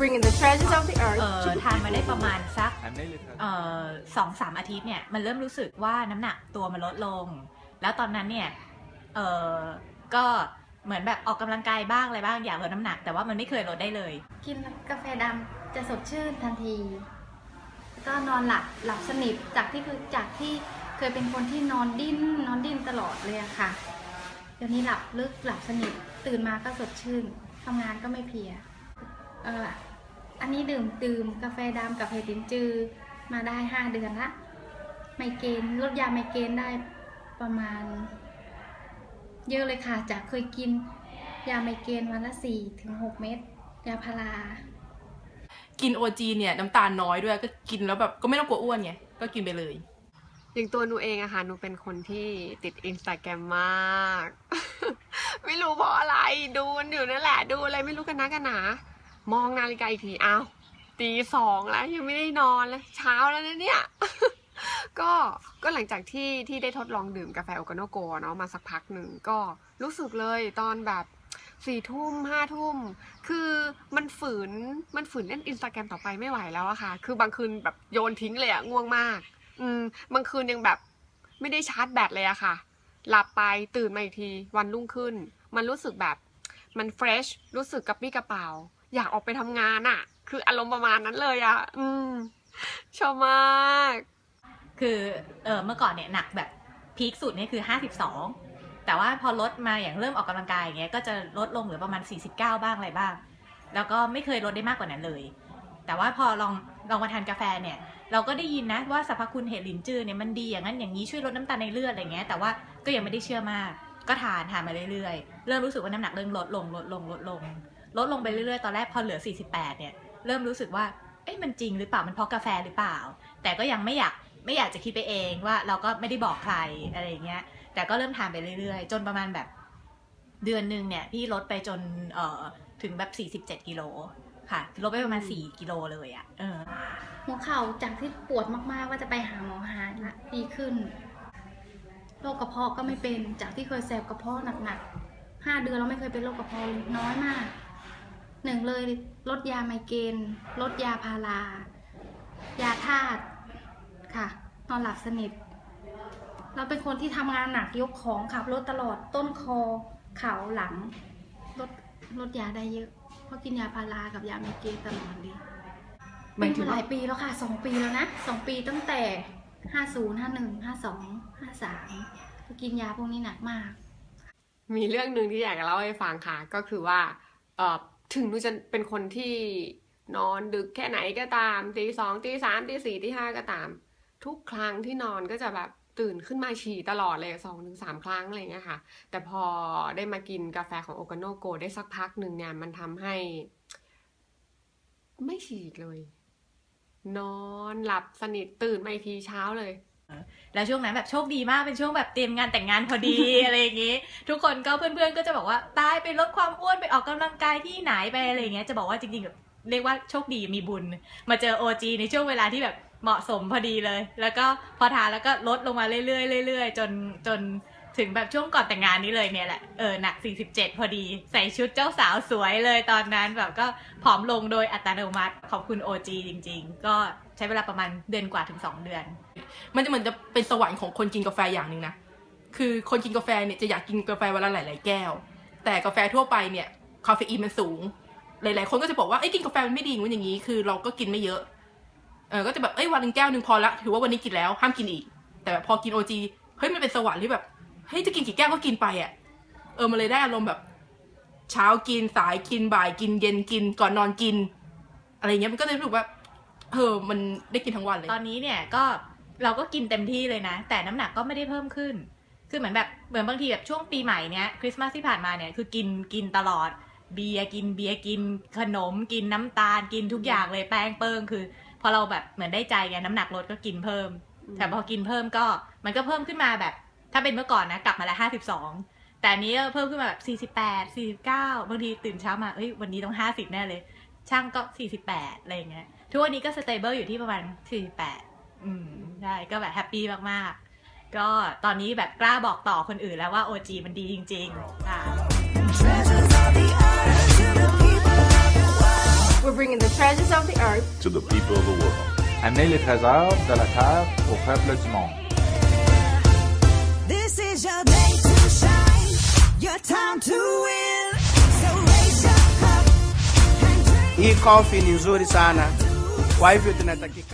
bringing the treasures of the เอ earth อทานมาได้ประมาณสักทานได้เลยครับเอ่อสองสามอาทิตย์เนี่ยมันเริ่มรู้สึกว่าน้ำหนักตัวมันลดลง แล้วตอนนั้นเนี่ยเออก็เหมือนแบบออกกำลังกายบ้างอะไรบ้างอยากลดน้ำหนัก แต่ว่ามันไม่เคยลดได้เลย กินกาแฟดำจะสดชื่นทันทีก็นอนหลับหลับสนิทจากที่คือจากที่เคยเป็นคนที่นอนดิ้นนอนดิ้นตลอดเลยอะค่ะ เดี๋ยวนี้หลับลึกหลับสนิทตื่นมาก็สดชื่นทำงานก็ไม่เพลีย เออ อันนี้ดื่มดื่มกาแฟดำกับเห็ดลินจือมาได้ห้าเดือนละไมเกรนลดยาไมเกรนได้ประมาณ เยอะเลยค่ะ จากเคยกินยาไมเกรนวันละสี่ถึงหกเม็ดยาพารากินโอจีเนี่ยน้ำตาลน้อยด้วยก็กินแล้วแบบก็ไม่ต้องกลัวอ้วนไงก็กินไปเลยอย่างตัวหนูเองอะค่ะหนูเป็นคนที่ติดอินสตาแกรมมาก ไม่รู้เพราะอะไรดูมันอยู่นั่นแหละ ดูอะไรไม่รู้กันนะกันหนา มองนาฬิกาอีกทีอ้าวตีสองแล้วยังไม่ได้นอนเลยเช้าแล้วนะเนี่ยก็ก็หลังจากที่ที่ได้ทดลองดื่มกาแฟโอคาโนโกเนาะมาสักพักหนึ่งก็รู้สึกเลยตอนแบบสี่ทุ่มห้าทุ่มคือมันฝืนมันฝืนเล่นอินสตาแกรมต่อไปไม่ไหวแล้วอะค่ะ คือบางคืนแบบโยนทิ้งเลยอะง่วงมาก อืมบางคืนยังแบบไม่ได้ชาร์จแบตเลยอะค่ะ หลับไปตื่นมาอีกทีวันรุ่งขึ้น มันรู้สึกแบบมันเฟรชรู้สึกกระปี้กระเป๋า อยากออกไปทำงานอะคืออารมณ์ประมาณนั้นเลยอะอืมชอบมาก คือเออเมื่อก่อนเนี่ยหนักแบบพีคสุดเนี่ยคือ 52 แต่ว่าพอลดมาอย่างเริ่มออกกำลังกายอย่างเงี้ยก็จะลดลงเหลือประมาณ 49 บ้างอะไรบ้าง แล้วก็ไม่เคยลดได้มากกว่านั้นเลย แต่ว่าพอลองลองมาทานกาแฟเนี่ย เราก็ได้ยินนะว่าสรรพคุณเห็ดลินจือเนี่ยมันดีอย่างนั้นอย่างนี้ช่วยลดน้ำตาลในเลือดอะไรเงี้ยแต่ว่าก็ยังไม่ได้เชื่อมาก ก็ทานทานมาเรื่อยๆ เริ่มรู้สึกว่าน้ำหนักเริ่มลดลงลดลงลดลง ลดลงไปเรื่อยๆ ตอนแรกพอเหลือ 48 เนี่ย เริ่มรู้สึกว่า เอ๊ะมันจริงหรือเปล่า มันเพราะกาแฟหรือเปล่า แต่ก็ยังไม่อยากไม่อยากจะคิดไปเองว่าเราก็ไม่ได้บอกใครอะไรเงี้ย แต่ก็เริ่มทานไปเรื่อยๆ จนประมาณแบบเดือนหนึ่งเนี่ยพี่ลดไปจนเอ่อถึงแบบ 47 กิโลค่ะลดไปประมาณ 4 กิโลเลยอะ่ะเออหัวเข่าจากที่ปวดมากๆว่าจะไปหาหมอหายละดีขึ้นโรคกระเพาะก็ไม่เป็นจากที่เคยแสบกระเพาะหนักๆห้าเดือนเราไม่เคยเป็นโรคกระเพาะเลยน้อยมาก หนึ่งเลยลดยาไมเกรนลดยาพารายาธาตุค่ะนอนหลับสนิท เราเป็นคนที่ทำงานหนักยกของขับรถตลอดต้นคอเข่าหลังลดลดยาได้เยอะ เพราะกินยาพารากับยาไมเกรนตลอดเลยหมายถึเป็นงมาหว่าลายปีแล้วค่ะสองปีแล้วนะสองปีตั้งแต่ห้าศูนย์ห้าหนึ่งห้าสองห้าสามกินยาพวกนี้หนักมาก มีเรื่องหนึ่งที่อยากจะเล่าให้ฟังค่ะ ก็คือว่าเออ ถึงหนูจะเป็นคนที่นอนดึกแค่ไหนก็ตามตีสองตีสามตีสี่ตีห้าก็ตาม ทุกครั้งที่นอนก็จะแบบตื่นขึ้นมาฉี่ตลอดเลยสองถึงสามครั้งอะไรอย่างเงี้ยค่ะ แต่พอได้มากินกาแฟของโอกาโนโกได้สักพักหนึ่งเนี่ยมันทำให้ ไม่ฉี่เลย นอนหลับสนิทตื่นมาอีกทีเช้าเลย แล้วช่วงนั้นแบบโชคดีมากเป็นช่วงแบบเตรียมงานแต่งงานพอดีอะไรอย่างงี้ ทุกคนก็เพื่อนๆก็จะบอกว่าตายไปลดความอ้วนไปออกกำลังกายที่ไหนไปอะไรอย่างเงี้ยจะบอกว่าจริงๆแบบเรียกว่าโชคดีมีบุญ มาเจอ OG ในช่วงเวลาที่แบบเหมาะสมพอดีเลย แล้วก็พอทานแล้วก็ลดลงมาเรื่อยๆเรื่อยๆจนจน ถึงแบบช่วงก่อนแต่งงานนี้เลยเนี่ยแหละ เออหนัก 47 พอดี ใส่ชุดเจ้าสาวสวยเลยตอนนั้นแบบก็ผอมลงโดยอัตโนมัติขอบคุณ OG จริง ๆ ก็ใช้เวลาประมาณเดือนกว่าถึงสองเดือน มันจะเหมือนจะเป็นสวรรค์ของคนกินกาแฟอย่างหนึ่งนะ คือคนกินกาแฟเนี่ยจะอยากกินกาแฟวันละหลาย ๆ แก้ว แต่กาแฟทั่วไปเนี่ยคาเฟอีนมันสูง หลาย ๆ คนก็จะบอกว่าไอ้กินกาแฟมันไม่ดีงนู้นอย่างนี้ คือเราก็กินไม่เยอะ เออ ก็จะแบบเอ้ยวันนึงแก้วหนึ่งพอละ ถือว่าวันนี้กินแล้วห้ามกินอีก แต่แบบพอกินโอจีเฮ้ยมันเป็นสวรรค์ที่แบบ เฮ้ยจะกินกี่แก้วก็กินไปอะเออมันเลยได้อารมณ์แบบ เช้ากินสายกินบ่ายกินเย็นกินก่อนนอนกิน อะไรเงี้ยมันก็เลยรู้สึกว่าเออมันได้กินทั้งวันเลย ตอนนี้เนี่ยก็เราก็กินเต็มที่เลยนะ แต่น้ำหนักก็ไม่ได้เพิ่มขึ้น คือเหมือนแบบเหมือนบางทีแบบช่วงปีใหม่เนี้ยคริสต์มาสที่ผ่านมาเนี่ยคือกินกินตลอดเบียร์กินเบียร์กินขนม กินน้ำตาลกินทุกอย่างเลยแป้งเปิ้งคือพอเราแบบเหมือนได้ใจไงน้ำหนักลดก็กินเพิ่ม แต่พอกินเพิ่มก็มันก็เพิ่มขึ้นมาแบบ ถ้าเป็นเมื่อก่อนนะ กลับมาละห้าสิบสองแต่อันนี้เพิ่มขึ้นมาแบบสี่สิบแปดสี่สิบเก้าบางทีตื่นเช้ามาเอ้ยวันนี้ต้องห้าสิบแน่เลย ช่างก็สี่สิบแปดอะไรอย่างเงี้ยทุกวันนี้ก็สเตเบิลอยู่ที่ประมาณ48อืมได้ก็แบบแฮปปี้มากๆ ก็ตอนนี้แบบกล้าบอกต่อคนอื่นแล้วว่า OG มันดีจริงๆค่ะ We're bringing bringing the treasures of the earth to the people of the world. Amenez les trésors de la terre au peuple du monde. Hii coffee ni nzuri sana, kwa hivyo tunatakika